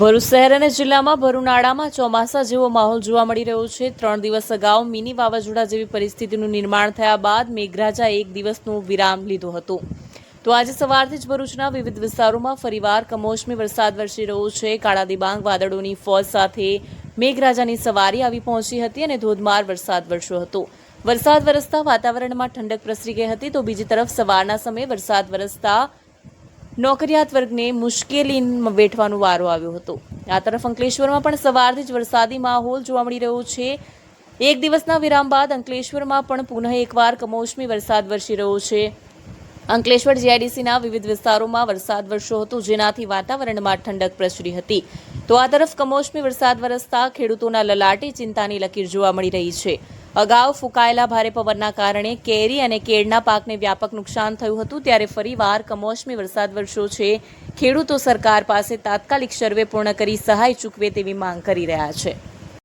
ભરૂચ શહેર અને જિલ્લામાં ભરૂનાળામાં ચોમાસા જેવો માહોલ જોવા મળી રહ્યો છે. ત્રણ દિવસ અગાઉ મિની વાવાઝોડા જેવી પરિસ્થિતિનું નિર્માણ થયા બાદ મેઘરાજા એક દિવસનો વિરામ લીધો હતો. તો આજે સવારથી જ ભરૂચના વિવિધ વિસ્તારોમાં ફરીવાર કમોસમી વરસાદ વરસી રહ્યો છે. કાળા દિબાંગ વાદળોની ફોજ સાથે મેઘરાજાની સવારી આવી પહોંચી હતી અને ધોધમાર વરસાદ વરસ્યો હતો. વરસાદ વરસતા વાતાવરણમાં ઠંડક પ્રસરી ગઈ હતી. તો બીજી તરફ સવારના સમયે વરસાદ વરસતા નોકરિયાત વર્ગને મુશ્કેલી વેઠવાનો વારો આવ્યો હતો. આ તરફ અંકલેશ્વરમાં પણ સવારથી જ વરસાદી માહોલ જોવા મળી રહ્યો છે. એક દિવસના વિરામ બાદ અંકલેશ્વરમાં પણ પુનઃ એકવાર કમોસમી વરસાદ વરસી રહ્યો છે. અંકલેશ્વર જીઆઈડીસીના વિવિધ વિસ્તારોમાં વરસાદ વરસ્યો હતો, જેનાથી વાતાવરણમાં ઠંડક પ્રસરી હતી. તો આ તરફ કમોસમી વરસાદ વરસતા ખેડૂતોના લલાટે ચિંતાની લકીર જોવા મળી રહી છે. અગાઉ ફૂંકાયેલા ભારે પવનના કારણે કેરી અને કેળના પાકને વ્યાપક નુકસાન થયું હતું, ત્યારે ફરીવાર કમોસમી વરસાદ વરસ્યો છે. ખેડૂતો સરકાર પાસે તાત્કાલિક સર્વે પૂર્ણ કરી સહાય ચૂકવે તેવી માંગ કરી રહ્યા છે.